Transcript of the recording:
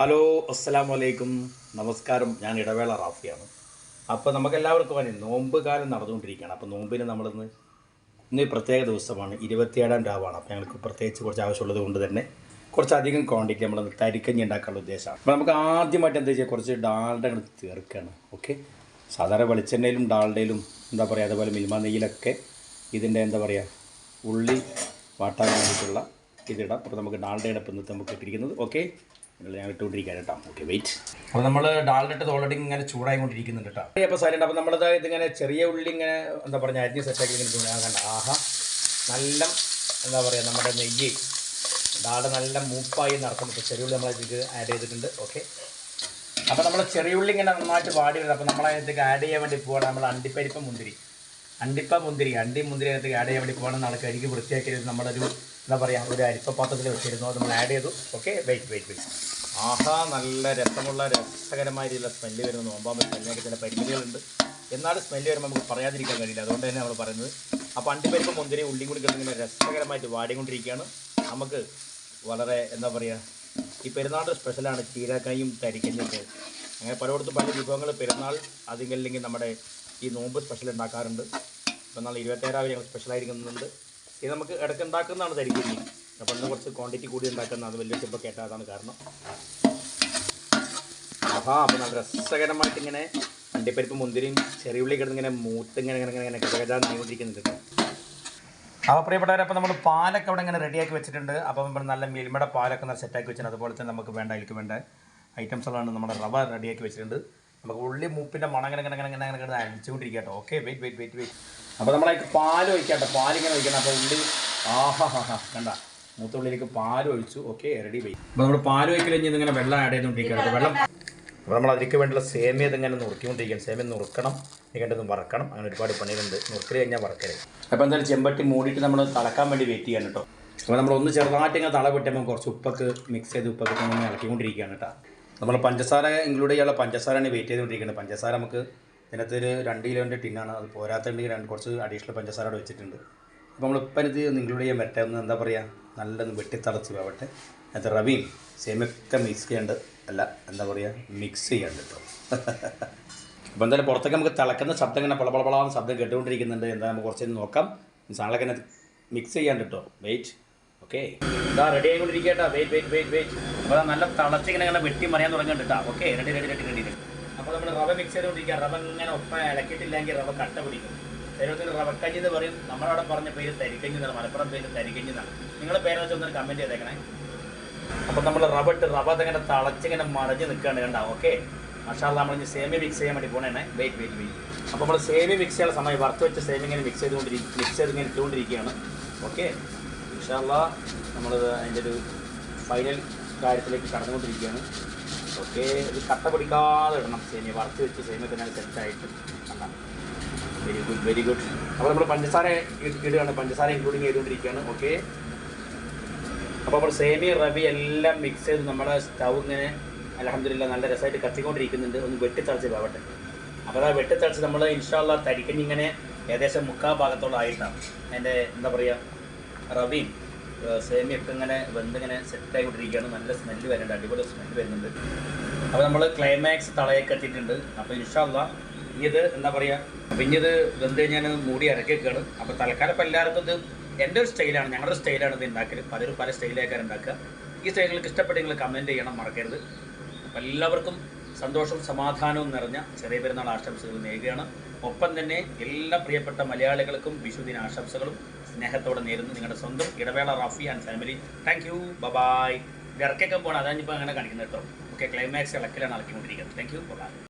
Hello അസ്സലാം വലൈക്കും നമസ്കാരം. ഞാൻ ഇടവേള റാഫിയാണ്. അപ്പോൾ നമുക്ക് എല്ലാവർക്കും അറിയാം നോമ്പ് കാലം നടന്നുകൊണ്ടിരിക്കുകയാണ്. അപ്പോൾ നോമ്പിന് നമ്മളിന്ന് ഇന്ന് പ്രത്യേക ദിവസമാണ്. ഇരുപത്തിയേഴാം രാവാണ്. അപ്പോൾ ഞങ്ങൾക്ക് പ്രത്യേകിച്ച് കുറച്ച് ആവശ്യമുള്ളത് കൊണ്ട് തന്നെ കുറച്ചധികം ക്വാണ്ടിറ്റി നമ്മൾ തരിക്കഞ്ഞി ഉണ്ടാക്കാനുള്ള ഉദ്ദേശമാണ്. അപ്പോൾ നമുക്ക് ആദ്യമായിട്ട് എന്താ ചെയ്യുക? കുറച്ച് ഡാൽഡ അങ്ങ് ചേർക്കുകയാണ്. ഓക്കെ? സാധാരണ വെളിച്ചെണ്ണയിലും ഡാൾഡയിലും എന്താ പറയുക? അതുപോലെ മിൽമ നെയ്യിലൊക്കെ ഇതിന്റെ എന്താ പറയുക? ഉള്ളി വാട്ടാൻ വേണ്ടിയിട്ടുള്ള ഇതിടാം. അപ്പോൾ നമുക്ക് ഡാൾഡയുടെ ഇപ്പം നമുക്ക് ഇട്ടിരിക്കുന്നത്. ഓക്കെ? ഞാൻ ഇട്ടുകൊണ്ടിരിക്കാൻ കേട്ടോ. ഓക്കെ വെയിറ്റ് അപ്പോൾ നമ്മൾ ഡാൾഡ ഇട്ടത് ഓൾറെഡി ഇങ്ങനെ ചൂടായിക്കൊണ്ടിരിക്കുന്നുണ്ട് കേട്ടോ. അപ്പോൾ സൈലന്റ് അപ്പോൾ നമ്മളത് ഇതിങ്ങനെ ചെറിയ ഉള്ളി ഇങ്ങനെ എന്താ പറയുക അരിഞ്ഞ് സെറ്റാക്കി ഇങ്ങനെ കണ്ട ആഹാ നല്ല എന്താ പറയുക നമ്മുടെ നെയ്യ്. ഡാൾഡ നല്ല മൂപ്പായി നടക്കും ഇപ്പോൾ ചെറിയ ഉള്ളി നമ്മൾ നമ്മളതിലേക്ക് ആഡ് ചെയ്തിട്ടുണ്ട്. ഓക്കെ അപ്പോൾ നമ്മൾ ചെറിയ ഉള്ളി ഇങ്ങനെ നന്നായിട്ട് വാടി വരുന്നത് അപ്പോൾ നമ്മൾ അതിലേക്ക് ആഡ് ചെയ്യാൻ വേണ്ടി പോവുകയാണ് നമ്മൾ അണ്ടിപ്പരിപ്പ് മുന്തിരി അണ്ടിപ്പ മുന്തിരി അണ്ടി മുന്തിരി അതിനകത്ത് ആഡ് ചെയ്യാൻ വേണ്ടി പോകണം നാളെ കഴുകി വൃത്തിയാക്കിയത്. നമ്മളൊരു എന്താ പറയുക ഒരു അരിപ്പ പാത്രത്തിൽ വെച്ചിരുന്നു. അത് നമ്മൾ ആഡ് ചെയ്തു. ഓക്കെ വെയിറ്റ് വെയിറ്റ് വെയിറ്റ് ആഹാ നല്ല രസമുള്ള രസകരമായ രീതിയിലുള്ള സ്മെല്ല് വരുന്നു. നോമ്പാകുമ്പോൾ സ്മെല്ലിനൊക്കെ ചില പരിമിതികളുണ്ട്. എന്നാലും സ്മെല്ല് വരുമ്പോൾ നമുക്ക് പറയാതിരിക്കാൻ കഴിയില്ല. അതുകൊണ്ട് തന്നെ നമ്മൾ പറയുന്നത്. അപ്പോൾ അണ്ടിപ്പരിപ്പ് മുന്തിരി ഉള്ളി കൂടി കിടന്നിങ്ങനെ രസകരമായിട്ട് വാടിക്കൊണ്ടിരിക്കുകയാണ്. നമുക്ക് വളരെ എന്താ പറയുക ഈ പെരുന്നാളിന്റെ സ്പെഷ്യലാണ് ചീരക്കായും തരിക്കഞ്ഞൊക്കെ അങ്ങനെ പലയിടത്തും പല വിഭവങ്ങൾ പെരുന്നാൾ അതില്ലെങ്കിൽ നമ്മുടെ ഈ നോമ്പ് സ്പെഷ്യൽ ഉണ്ടാക്കാറുണ്ട്. ഇപ്പം നാളെ ഇരുപത്തേഴാവിലെ ഞങ്ങൾ സ്പെഷ്യലായിരിക്കുന്നുണ്ട് ഇത് നമുക്ക് ഇടയ്ക്ക് ഉണ്ടാക്കുന്നതാണ് തരിക്കഞ്ഞി അപ്പോൾ ഇന്ന് കുറച്ച് ക്വാണ്ടിറ്റി കൂടി ഉണ്ടാക്കുന്ന അത് വലിയ ചെപ്പം കേട്ടതാണ് കാരണം. ആഹാ അപ്പോൾ നല്ല രസകരമായിട്ട് ഇങ്ങനെ അണ്ടിപ്പരിപ്പ് മുന്തിരിയും ചെറിയുള്ളി കിടന്ന് ഇങ്ങനെ മൂത്ത് ഇങ്ങനെ ഇങ്ങനെ ഇങ്ങനെ ഗജഗജാന്ന് നീങ്ങിക്കൊണ്ടിരിക്കുന്നുണ്ട് അപ്പോൾ പ്രിയപ്പെട്ടവരെ അപ്പോൾ നമ്മൾ പാലൊക്കെ അവിടെ ഇങ്ങനെ റെഡിയാക്കി വെച്ചിട്ടുണ്ട്. അപ്പോൾ നമ്മൾ നല്ല മിൽമയുടെ പാലൊക്കെ നല്ല സെറ്റാക്കി വെച്ചിട്ടുണ്ട്. അതുപോലെ തന്നെ നമുക്ക് വേണ്ട അതിലേക്ക് വേണ്ട ഐറ്റംസുകളാണ് നമ്മുടെ റവ റെഡിയാക്കി വെച്ചിട്ടുണ്ട്. നമുക്ക് ഉള്ളി മൂപ്പിന്റെ മണം ഇങ്ങനെ ഇങ്ങനെ ഇങ്ങനെ ഇങ്ങനെ ഇങ്ങനെ okay wait wait wait wait അപ്പോൾ നമ്മളതിലേക്ക് പാൽ ഒഴിക്കാം കേട്ടോ. പാലിങ്ങനെ ഒഴിക്കണം. അപ്പോൾ ഉള്ളി ആഹാ ഹാ ഹാ കണ്ട. മൂത്ത ഉള്ളിലേക്ക് പാൽ ഒഴിച്ചു. ഓക്കെ റെഡി വെയിറ്റ് അപ്പോൾ നമ്മൾ പാൽ ഒഴിക്കൽ കഴിഞ്ഞ് ഇതിങ്ങനെ വെള്ളം ആഡ് ചെയ്തുകൊണ്ടിരിക്കട്ടെ വെള്ളം അപ്പോൾ നമ്മൾ അതിലേക്ക് വേണ്ടിയുള്ള സേമിയ ഇതിങ്ങനെ നുറുക്കിക്കൊണ്ടിരിക്കണം സേമിയ നുറുക്കണം. ഇങ്ങനെ വറക്കണം. അങ്ങനെ ഒരുപാട് പണികളുണ്ട്. നുറുക്കൽ കഴിഞ്ഞാൽ വറക്കരുത് അപ്പോൾ എന്തായാലും ചെമ്പട്ടി മൂടിയിട്ട് നമ്മൾ തളക്കാൻ വേണ്ടി വെയിറ്റ് ചെയ്യണം കേട്ടോ. അപ്പോൾ നമ്മൾ ഒന്ന് ചെറുതായിട്ട് ഇങ്ങനെ തള വിട്ടുമ്പോൾ കുറച്ച് ഉപ്പൊക്കെ മിക്സ് ചെയ്ത് ഉപ്പൊക്കെ ഇങ്ങനെ ഇളക്കിക്കൊണ്ടിരിക്കുകയാണ് കേട്ടോ. നമ്മൾ പഞ്ചസാര ഇൻക്ലൂഡ് ചെയ്യാനുള്ള പഞ്ചസാരയാണ് വെയിറ്റ് ചെയ്തുകൊണ്ടിരിക്കുന്നത്. പഞ്ചസാര നമുക്ക് ഇതിനകത്ത് ഒരു രണ്ട് കിലോന്റെ ടിന്നാണ്. അത് പോരാത്തുണ്ടെങ്കിൽ രണ്ട് കുറച്ച് അഡീഷണൽ പഞ്ചസാര അവിടെ വെച്ചിട്ടുണ്ട്. അപ്പോൾ നമ്മൾ ഇപ്പം ഇത് ഒന്ന് ഇൻക്ലൂഡ് ചെയ്യാൻ പറ്റുക ഒന്ന് എന്താ പറയുക നല്ലൊന്ന് വെട്ടിത്തളച്ച് പോകട്ടെ. അതിനകത്ത് റവിയും സേമിയൊക്കെ മിക്സ് ചെയ്യേണ്ട അല്ല എന്താ പറയുക മിക്സ് ചെയ്യാണ്ട് കേട്ടോ അപ്പോൾ എന്തായാലും പുറത്തൊക്കെ നമുക്ക് തിളക്കുന്ന ശബ്ദം ഇങ്ങനെ പളപളപളാന്ന് ശബ്ദം കേട്ടുകൊണ്ടിരിക്കുന്നുണ്ട്. എന്താ നമുക്ക് കുറച്ച് നോക്കാം. സാധനങ്ങളൊക്കെ മിക്സ് ചെയ്യാണ്ട് കേട്ടോ വെയിറ്റ് ഓക്കെ ഇതാ റെഡി ആയിക്കൊണ്ടിരിക്കട്ടാ വെയിറ്റ് വെയിറ്റ് വെയിറ്റ് വെയിറ്റ് അപ്പോൾ നല്ല തിളച്ചിങ്ങനെ ഇങ്ങനെ വെട്ടി മറിയാൻ തുടങ്ങിയിട്ടാ okay ready ready ready ready അപ്പോൾ നമ്മൾ റവ മിക്സ് ചെയ്തുകൊണ്ടിരിക്കുക. റവ ഇങ്ങനെ ഒപ്പം ഇളക്കിയിട്ടില്ലെങ്കിൽ റവ കട്ട പിടിക്കും. ശരീരത്തിൽ റവക്കഞ്ഞി എന്ന് പറയും. നമ്മളവിടെ പറഞ്ഞ പേര് തരിക്കഞ്ഞി എന്നാണ്. മലപ്പുറം പേര് തരിക്കഞ്ഞി എന്നാണ്. നിങ്ങളുടെ പേര് വെച്ച് ഒന്ന് കമന്റ് ചെയ്തേക്കണേ. അപ്പോൾ നമ്മൾ റവ ഇട്ട് റവ അതിങ്ങനെ തിളച്ചിങ്ങനെ മറിഞ്ഞ് നിൽക്കുകയാണ് കണ്ട. ഓക്കെ മഷാല നമ്മൾ ഇനി സേമിയ മിക്സ് ചെയ്യാൻ വേണ്ടി പോണേ വെയിറ്റ് വെയിറ്റ് വെയിറ്റ് അപ്പോൾ നമ്മൾ സേമി മിക്സ് ചെയ്യാൻ സമയം. വറുത്ത് വെച്ച സേമിയ ഇങ്ങനെ മിക്സ് ചെയ്തുകൊണ്ടിരിക്കും മിക്സ് ചെയ്ത് ഇങ്ങനെ ഇട്ടുകൊണ്ടിരിക്കുകയാണ്. ഓക്കെ ഇൻഷാല്ല നമ്മൾ അതിന്റെ ഒരു ഫൈനൽ കാര്യത്തിലേക്ക് കടന്നുകൊണ്ടിരിക്കുകയാണ്. ഓക്കെ ഇത് കട്ട പിടിക്കാതെ ഇടണം. സേമിയ വറുത്ത് വെച്ച് സേമിയ തന്നെ സെറ്റായിട്ട് കണ്ടാൽ വെരി ഗുഡ് വെരി ഗുഡ് അപ്പോൾ നമ്മൾ പഞ്ചസാര ഇടുകയാണ്. പഞ്ചസാര ഇൻക്ലൂഡിങ് ചെയ്തുകൊണ്ടിരിക്കുകയാണ്. ഓക്കെ. അപ്പോൾ നമ്മൾ സേമിയ റവി എല്ലാം മിക്സ് ചെയ്ത് നമ്മുടെ സ്റ്റൗ ഇങ്ങനെ അലഹമില്ല നല്ല രസമായിട്ട് കത്തിക്കൊണ്ടിരിക്കുന്നുണ്ട്. ഒന്ന് വെട്ടിത്തളച്ച് പോവട്ടെ അപ്പോൾ ആ വെട്ടിത്തളച്ച് നമ്മൾ ഇൻഷാല്ല തരിക്കഞ്ഞിങ്ങനെ ഏകദേശം മുക്കാൽ ഭാഗത്തോളം ആയിട്ടാണ്. എന്റെ എന്താ പറയുക റവിയും സേമിയൊക്കെ ഇങ്ങനെ വെന്തിങ്ങനെ സെറ്റായിക്കൊണ്ടിരിക്കുകയാണ് നല്ല സ്മെല്ല് വരുന്നുണ്ട്. അടിപൊളി സ്മെല്ല് വരുന്നുണ്ട്. അപ്പോൾ നമ്മൾ ക്ലൈമാക്സ് തളയൊക്കെ എത്തിയിട്ടുണ്ട്. അപ്പോൾ ഇൻഷാല്ല ഇത് എന്താ പറയുക ഇനി ഇത് വെന്ത് കഴിഞ്ഞാൽ മൂടി ഇറക്കി വെക്കുകയാണ് അപ്പോൾ തൽക്കാലം ഇപ്പോൾ എല്ലാവർക്കും ഇത് എന്റെ ഒരു സ്റ്റൈലാണ് ഞങ്ങളുടെ സ്റ്റൈലാണ് ഇത് ഉണ്ടാക്കൽ പലരും പല സ്റ്റൈലേക്കാർ ഉണ്ടാക്കുക ഈ സ്റ്റൈൽ നിങ്ങൾക്ക് ഇഷ്ടപ്പെട്ടെങ്കിൽ കമന്റ് ചെയ്യണം. മറക്കരുത്. അപ്പോൾ എല്ലാവർക്കും സന്തോഷവും സമാധാനവും നിറഞ്ഞ ചെറിയ പെരുന്നാൾ ആശംസകൾ നേരുകയാണ്. ഒപ്പം തന്നെ എല്ലാ പ്രിയപ്പെട്ട മലയാളികൾക്കും വിഷുദിന ആശംസകളും സ്നേഹത്തോടെ നേരുന്നു. നിങ്ങളുടെ സ്വന്തം ഇടവേള Rafi and family thank you bye bye ഇറക്കൊക്കെ പോകണം അതാണ് ഇപ്പോൾ അങ്ങനെ കാണിക്കുന്നത് കേട്ടോ. ഓക്കെ ക്ലൈമാക്സ് ഇളക്കിലാണ് ഇളക്കിക്കൊണ്ടിരിക്കുന്നത് താങ്ക് യു ബബായ്